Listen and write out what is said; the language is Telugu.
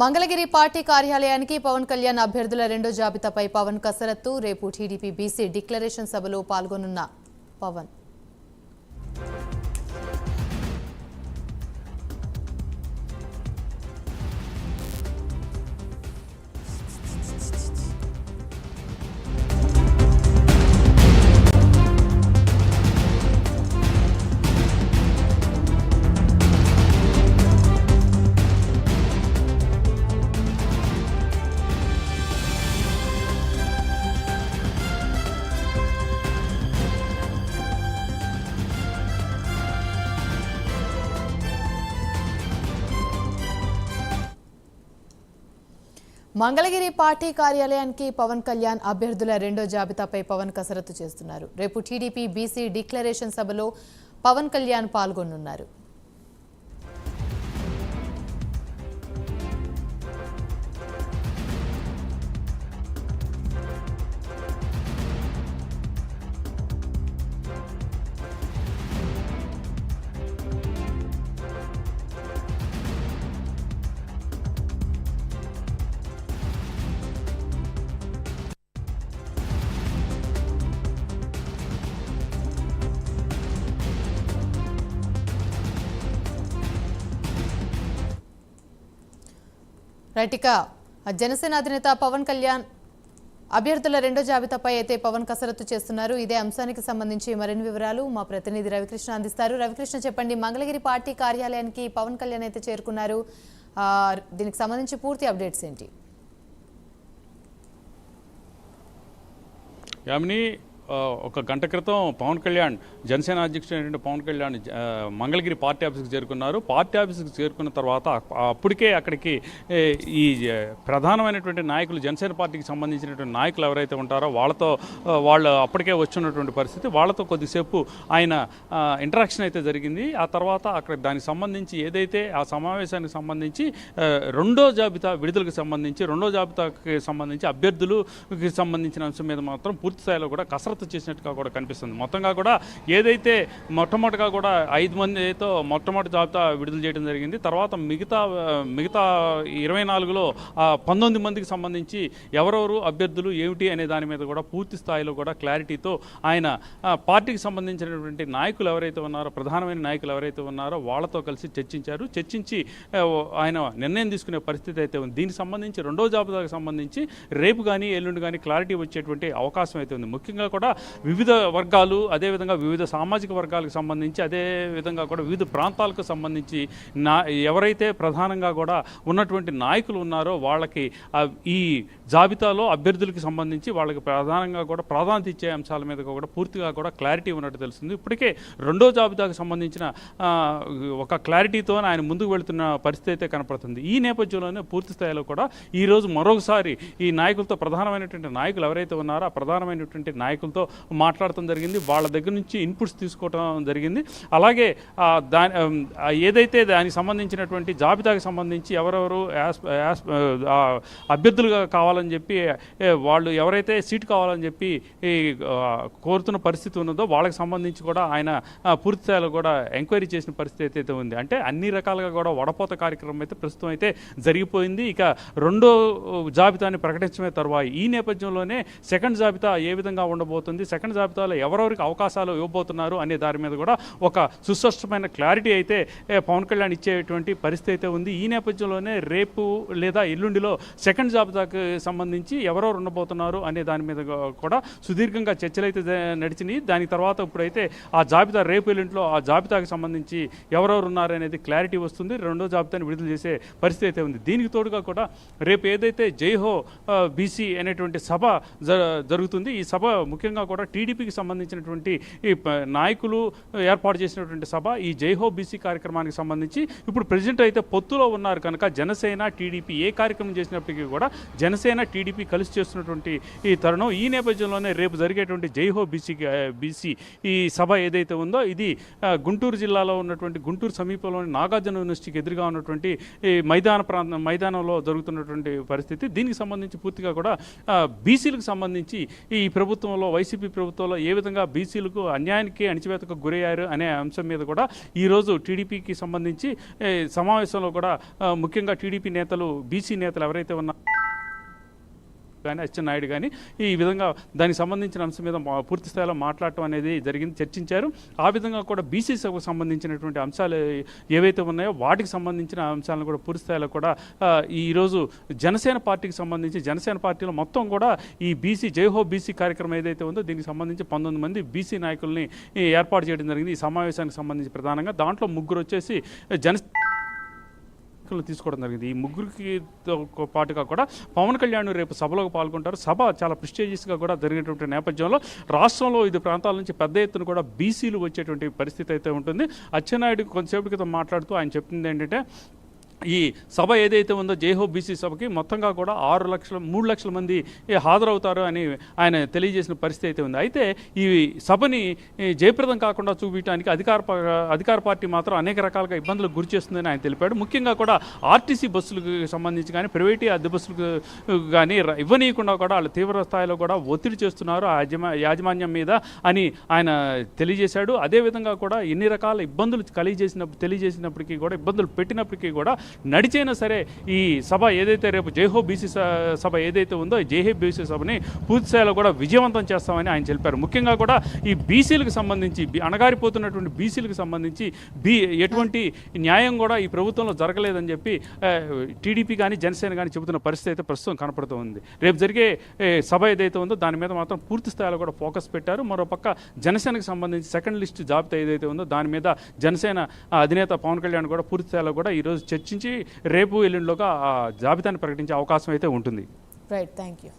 మంగళగిరి పార్టీ కార్యాలయానికి పవన్ కళ్యాణ్ అభ్యర్థుల రెండో జాబితాపై పవన్ కసరత్తు రేపు టీడీపీ బీసీ డిక్లరేషన్ సభలో పాల్గొనున్న పవన్. మంగళగిరి పార్టీ కార్యాలయానికి పవన్ కళ్యాణ్ అభ్యర్థుల రెండో జాబితాపై పవన్ కసరత్తు చేస్తున్నారు. రేపు టీడీపీ బీసీ డిక్లరేషన్ సభలో పవన్ కళ్యాణ్ పాల్గొనున్నారు రైట్ ఇక జనసేన అధినేత పవన్ కళ్యాణ్ అభ్యర్థుల రెండో జాబితాపై అయితే పవన్ కసరత్తు చేస్తున్నారు. ఇదే అంశానికి సంబంధించి మరిన్ని వివరాలు మా ప్రతినిధి రవికృష్ణ అందిస్తారు. రవికృష్ణ చెప్పండి మంగళగిరి పార్టీ కార్యాలయానికి పవన్ కళ్యాణ్ అయితే చేరుకున్నారు. దీనికి సంబంధించి పూర్తి అప్డేట్స్ ఏంటి? యామిని ఒక గంట క్రితం పవన్ కళ్యాణ్ జనసేన అధ్యక్షుడైనటువంటి పవన్ కళ్యాణ్ మంగళగిరి పార్టీ ఆఫీస్కి చేరుకున్నారు. పార్టీ ఆఫీస్కి చేరుకున్న తర్వాత అప్పటికే అక్కడికి ఈ ప్రధానమైనటువంటి నాయకులు జనసేన పార్టీకి సంబంధించినటువంటి నాయకులు ఎవరైతే ఉంటారో వాళ్ళతో వాళ్ళు అప్పటికే వచ్చినటువంటి పరిస్థితి. వాళ్ళతో కొద్దిసేపు ఆయన ఇంటరాక్షన్ అయితే జరిగింది. ఆ తర్వాత అక్కడ దానికి సంబంధించి ఏదైతే ఆ సమావేశానికి సంబంధించి రెండో జాబితా విడుదలకు సంబంధించి రెండో జాబితాకి సంబంధించి అభ్యర్థులకు సంబంధించిన అంశం మీద మాత్రం పూర్తి స్థాయిలో కూడా కసరత్తు చేసినట్టుగా కూడా కనిపిస్తుంది. మొత్తంగా కూడా ఏదైతే మొట్టమొదటిగా కూడా ఐదు మందితో మొట్టమొదటి జాబితా విడుదల చేయడం జరిగింది. తర్వాత మిగతా మిగతా ఇరవై నాలుగులో పంతొమ్మిది మందికి సంబంధించి ఎవరెవరు అభ్యర్థులు ఏమిటి అనే దాని మీద కూడా పూర్తి స్థాయిలో కూడా క్లారిటీతో ఆయన పార్టీకి సంబంధించినటువంటి నాయకులు ఎవరైతే ఉన్నారో ప్రధానమైన నాయకులు ఎవరైతే ఉన్నారో వాళ్ళతో కలిసి చర్చించారు. చర్చించి ఆయన నిర్ణయం తీసుకునే పరిస్థితి అయితే ఉంది. దీనికి సంబంధించి రెండో జాబితాకు సంబంధించి రేపు కానీ ఎల్లుండి కానీ క్లారిటీ వచ్చేటువంటి అవకాశం అయితే ఉంది. ముఖ్యంగా కూడా వివిధ వర్గాలు అదేవిధంగా వివిధ సామాజిక వర్గాలకు సంబంధించి అదే విధంగా కూడా వివిధ ప్రాంతాలకు సంబంధించి నా ఎవరైతే ప్రధానంగా కూడా ఉన్నటువంటి నాయకులు ఉన్నారో వాళ్ళకి ఈ జాబితాలో అభ్యర్థులకు సంబంధించి వాళ్ళకి ప్రధానంగా కూడా ప్రాధాన్యత ఇచ్చే అంశాల మీద కూడా పూర్తిగా కూడా క్లారిటీ ఉన్నట్టు తెలుస్తుంది. ఇప్పటికే రెండో జాబితాకు సంబంధించిన ఒక క్లారిటీతో ఆయన ముందుకు వెళుతున్న పరిస్థితి అయితే కనపడుతుంది. ఈ నేపథ్యంలోనే పూర్తి స్థాయిలో కూడా ఈ రోజు మరొకసారి ఈ నాయకులతో ప్రధానమైనటువంటి నాయకులు ఎవరైతే ఉన్నారో ఆ ప్రధానమైనటువంటి ప్రభుత్వంతో మాట్లాడటం జరిగింది. వాళ్ళ దగ్గర నుంచి ఇన్పుట్స్ తీసుకోవడం జరిగింది. అలాగే దాని ఏదైతే దానికి సంబంధించినటువంటి జాబితాకి సంబంధించి ఎవరెవరు యాస్- యాస్- అభ్యర్థులుగా కావాలని చెప్పి వాళ్ళు ఎవరైతే సీట్ కావాలని చెప్పి ఈ కోరుతున్న పరిస్థితి ఉన్నదో వాళ్ళకి సంబంధించి కూడా ఆయన ఆ, పూర్తి స్థాయిలో కూడా ఎంక్వైరీ చేసిన పరిస్థితి అయితే ఉంది. అంటే అన్ని రకాలుగా కూడా వడపోత కార్యక్రమం అయితే ప్రస్తుతం అయితే జరిగిపోయింది. ఇక రెండో జాబితాని ప్రకటించడమే తర్వాత ఈ నేపథ్యంలోనే సెకండ్ జాబితా ఏ విధంగా ఉండబోతుంది సెకండ్ జాబితాలో ఎవరెవరికి అవకాశాలు ఇవ్వబోతున్నారు అనే దాని మీద కూడా ఒక సుస్పష్టమైన క్లారిటీ అయితే పవన్ కళ్యాణ్ ఇచ్చేటువంటి పరిస్థితి అయితే ఉంది. ఈ నేపథ్యంలోనే రేపు లేదా ఎల్లుండిలో సెకండ్ జాబితాకి సంబంధించి ఎవరెవరు ఉండబోతున్నారు అనే దాని మీద కూడా సుదీర్ఘంగా చర్చలు అయితే నడిచినాయి. దాని తర్వాత ఇప్పుడైతే ఆ జాబితా రేపు ఎల్లుండిలో ఆ జాబితాకి సంబంధించి ఎవరెవరు ఉన్నారు అనేది క్లారిటీ వస్తుంది. రెండో జాబితాని విడుదల చేసే పరిస్థితి అయితే ఉంది. దీనికి తోడుగా కూడా రేపు ఏదైతే జైహో బీసీ అనేటువంటి సభ జ- జరుగుతుంది. ఈ సభ ముఖ్యంగా కూడా టీడీపీకి సంబంధించినటువంటి ఈ నాయకులు ఏర్పాటు చేసినటువంటి సభ ఈ జైహో బీసీ కార్యక్రమానికి సంబంధించి ఇప్పుడు ప్రెసిడెంట్ అయితే పొత్తులో ఉన్నారు కనుక జనసేన టీడీపీ ఏ కార్యక్రమం చేసినప్పటికీ కూడా జనసేన టీడీపీ కలిసి చేస్తున్నటువంటి ఈ తరుణం ఈ నేపథ్యంలోనే రేపు జరిగేటువంటి జైహో బీసీ బీసీ ఈ సభ ఏదైతే ఉందో ఇది గుంటూరు జిల్లాలో ఉన్నటువంటి గుంటూరు సమీపంలోని నాగార్జున యూనివర్సిటీకి ఎదురుగా ఉన్నటువంటి ఈ మైదాన ప్రాంతం మైదానంలో జరుగుతున్నటువంటి పరిస్థితి. దీనికి సంబంధించి పూర్తిగా కూడా బీసీలకు సంబంధించి ఈ ప్రభుత్వంలో వైసీపీ ప్రభుత్వంలో ఏ విధంగా బీసీలకు అన్యాయానికి అణిచివేతకు గురయ్యారు అనే అంశం మీద కూడా ఈరోజు టీడీపీకి సంబంధించి సమావేశంలో కూడా ముఖ్యంగా టీడీపీ నేతలు బీసీ నేతలు ఎవరైతే ఉన్నారో కానీ అచ్చెన్నాయుడు కానీ ఈ విధంగా దానికి సంబంధించిన అంశం మీద మా- పూర్తి స్థాయిలో మాట్లాడటం అనేది జరిగింది చర్చించారు. ఆ విధంగా కూడా బీసీ సభకు సంబంధించినటువంటి అంశాలు ఏవైతే ఉన్నాయో వాటికి సంబంధించిన అంశాలను కూడా పూర్తి స్థాయిలో కూడా ఈరోజు జనసేన పార్టీకి సంబంధించి జనసేన పార్టీలో మొత్తం కూడా ఈ బీసీ జైహో బీసీ కార్యక్రమం ఏదైతే ఉందో దీనికి సంబంధించి పంతొమ్మిది మంది బీసీ నాయకుల్ని ఏర్పాటు చేయడం జరిగింది. ఈ సమావేశానికి సంబంధించి ప్రధానంగా దాంట్లో ముగ్గురు వచ్చేసి జన నాయకులను తీసుకోవడం జరిగింది. ఈ ముగ్గురికి పాటుగా కూడా పవన్ కళ్యాణ్ రేపు సభలో పాల్గొంటారు. సభ చాలా ప్రిస్టేజియస్గా కూడా జరిగేటువంటి నేపథ్యంలో రాష్ట్రంలో ఇది ప్రాంతాల నుంచి పెద్ద ఎత్తున కూడా బీసీలు వచ్చేటువంటి పరిస్థితి అయితే ఉంటుంది. అచ్చెన్నాయుడు కొంతసేపటి క్రితం మాట్లాడుతూ ఆయన చెప్పింది ఏంటంటే ఈ సభ ఏదైతే ఉందో జేహో బీసీ సభకి మొత్తంగా కూడా ఆరు లక్షల మూడు లక్షల మంది హాజరవుతారు అని ఆయన తెలియజేసిన పరిస్థితి అయితే ఉంది. అయితే ఈ సభని జయప్రదం కాకుండా చూపించడానికి అధికార అధికార పార్టీ మాత్రం అనేక రకాలుగా ఇబ్బందులకు గురి చేస్తుందని ఆయన తెలిపాడు. ముఖ్యంగా కూడా ఆర్టీసీ బస్సులకు సంబంధించి కానీ ప్రైవేట్ అద్దె బస్సులకు కానీ ఇవ్వనీయకుండా కూడా వాళ్ళు తీవ్ర స్థాయిలో కూడా ఒత్తిడి చేస్తున్నారు ఆ యాజమా యాజమాన్యం మీద అని ఆయన తెలియజేశాడు. అదేవిధంగా కూడా ఎన్ని రకాల ఇబ్బందులు కలిగజేసినప్పుడు తెలియజేసినప్పటికీ కూడా ఇబ్బందులు పెట్టినప్పటికీ కూడా నడిచైనా సరే ఈ సభ ఏదైతే రేపు జైహో బీసీ సభ ఏదైతే ఉందో ఈ జైహో బీసీ సభని పూర్తిస్థాయిలో కూడా విజయవంతం చేస్తామని ఆయన తెలిపారు. ముఖ్యంగా కూడా ఈ బీసీలకు సంబంధించి అణగారిపోతున్నటువంటి బీసీలకు సంబంధించి బీ ఎటువంటి న్యాయం కూడా ఈ ప్రభుత్వంలో జరగలేదని చెప్పి టీడీపీ కానీ జనసేన కానీ చెబుతున్న పరిస్థితి అయితే ప్రస్తుతం కనపడుతూ ఉంది. రేపు జరిగే సభ ఏదైతే ఉందో దాని మీద మాత్రం పూర్తి స్థాయిలో కూడా ఫోకస్ పెట్టారు. మరోపక్క జనసేనకు సంబంధించి సెకండ్ లిస్ట్ జాబితా ఏదైతే ఉందో దాని మీద జనసేన అధినేత పవన్ కళ్యాణ్ కూడా పూర్తి స్థాయిలో కూడా ఈరోజు చర్చించి రేపు ఎల్లుండిలోగా ఆ జాబితాను ప్రకటించే అవకాశం అయితే ఉంటుంది. Right thank you